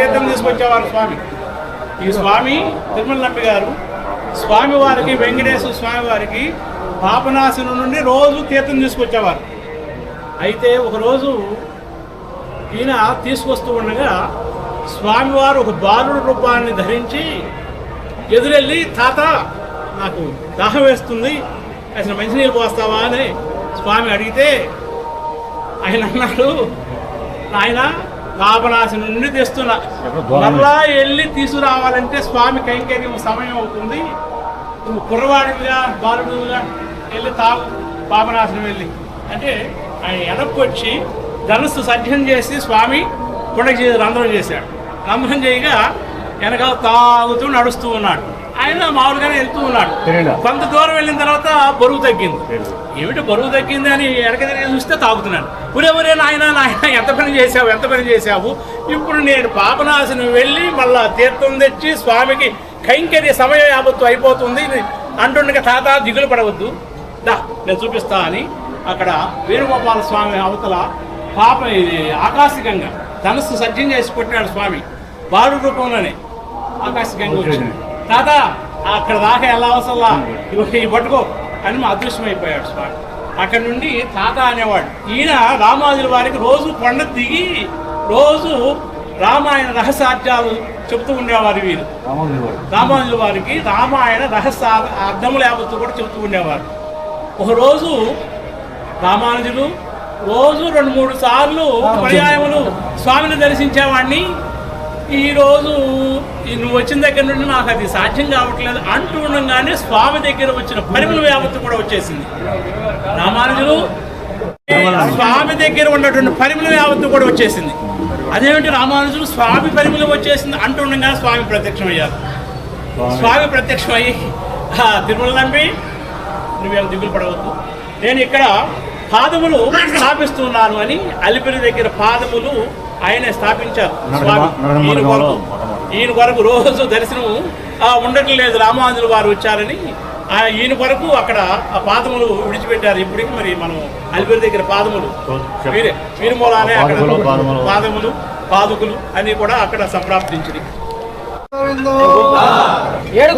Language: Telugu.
తీర్థం తీసుకొచ్చేవారు స్వామి. ఈ స్వామి తిరుమల నంబి గారు స్వామి వారికి వెంకటేశ్వర స్వామి వారికి పాపనాశనం నుండి రోజు తీర్థం తీసుకొచ్చేవారు. అయితే ఒకరోజు ఈయన తీసుకొస్తూ ఉండగా స్వామివారు ఒక బాలుడు రూపాన్ని ధరించి ఎదురెళ్ళి తాత నాకు దాహం వేస్తుంది అసలు మంచినీళ్ళు పోస్తావా? అని స్వామి అడిగితే ఆయన అన్నాడు ఆయన పాపనాశనం నుండి తెస్తున్నా. మరలా వెళ్ళి తీసుకురావాలంటే స్వామి కైంకర్యం సమయం అవుతుంది. నువ్వు కుర్రవాడిగా బాలుడుగా వెళ్ళి తాగు పాపనాశనం వెళ్ళి. అంటే ఆయన వెనక్కి వచ్చి ధనుస్సు సజ్జం చేసి స్వామి పుడకి రంధ్రం చేశాడు. రంధ్రం చేయగా వెనకాల తాగుతూ నడుస్తూ ఉన్నాడు. ఆయన మామూలుగానే వెళ్తూ ఉన్నాడు? కొంత దూరం వెళ్ళిన తర్వాత బరువు తగ్గింది. ఏమిటి బరువు తగ్గింది అని వెనక తిరిగి చూస్తే తాగుతున్నాను ఒరే ఒరే నాయన నాయన ఎంత పని చేసావు ఎంత పని చేసావు ఇప్పుడు నేను పాపనాశనం వెళ్ళి మళ్ళా తీర్థం తెచ్చి స్వామికి కైంకర్య సమయం యావత్తు అయిపోతుంది. అంటుండగా తాత దిగులు పడవద్దు. దా నేను చూపిస్తా అని అక్కడ వేణుగోపాల స్వామి అవతల పాప ఇది ఆకాశికంగా ధనస్సు సజ్జం చేసి కొట్టినాడు స్వామి. బాలు రూపంలోనే ఆకాశికంగా వచ్చింది. తాత అక్కడ దాకా ఎలా అవసరంలా? ఇవి పట్టుకో. అని మా అదృశ్యమైపోయాడు స్వామి. అక్కడ నుండి తాత అనేవాడు. ఈయన రామాజుల వారికి రోజు కొండ దిగి రోజు రామాయణ రహస్యార్థాలు చెబుతూ ఉండేవారు వీరు. రామానుజుల వారికి రామాయణ రహస్య అర్థములు యావత్తు కూడా చెబుతూ ఉండేవారు. ఒకరోజు రామానుజులు రోజు రెండు మూడు సార్లు పర్యాయములు స్వామిని దర్శించేవాడిని. ఈరోజు ఈ నువ్వు వచ్చిన దగ్గర నుండి నాకు అది సాధ్యం కావట్లేదు అంటూ ఉండగానే స్వామి దగ్గర వచ్చిన పరిమళ యావత్తు కూడా వచ్చేసింది. రామానుజులు స్వామి దగ్గర ఉన్నటువంటి పరిమళ యావత్తు కూడా వచ్చేసింది. అదేమిటి రామానుజులు స్వామి పరిమళం వచ్చేసింది అంటూ ఉండగానే స్వామి ప్రత్యక్షమయ్యారు. స్వామి ప్రత్యక్షమయ్యి తిరుమల నంబి నువ్వేం దిగులు పడవద్దు. నేను ఇక్కడ పాదములు స్థాపిస్తున్నాను అని అలిపిరి దగ్గర పాదములు ఆయనే స్థాపించారు ఈయన కొరకు మార్గంలో. ఈయన కొరకు రోజు దర్శనం ఆ, ఉండటం లేదు. రామానుజులు వారు వచ్చారని ఆ, ఈయన కొరకు అక్కడ ఆ పాదములు విడిచిపెట్టారు. ఇప్పటికి మరి మనం అలిపిరి దగ్గర పాదములు. వీరమూలానే అక్కడ పాదములు. పాదములు. పాదుకులు అన్ని కూడా అక్కడ సంప్రాప్తించింది ఏడు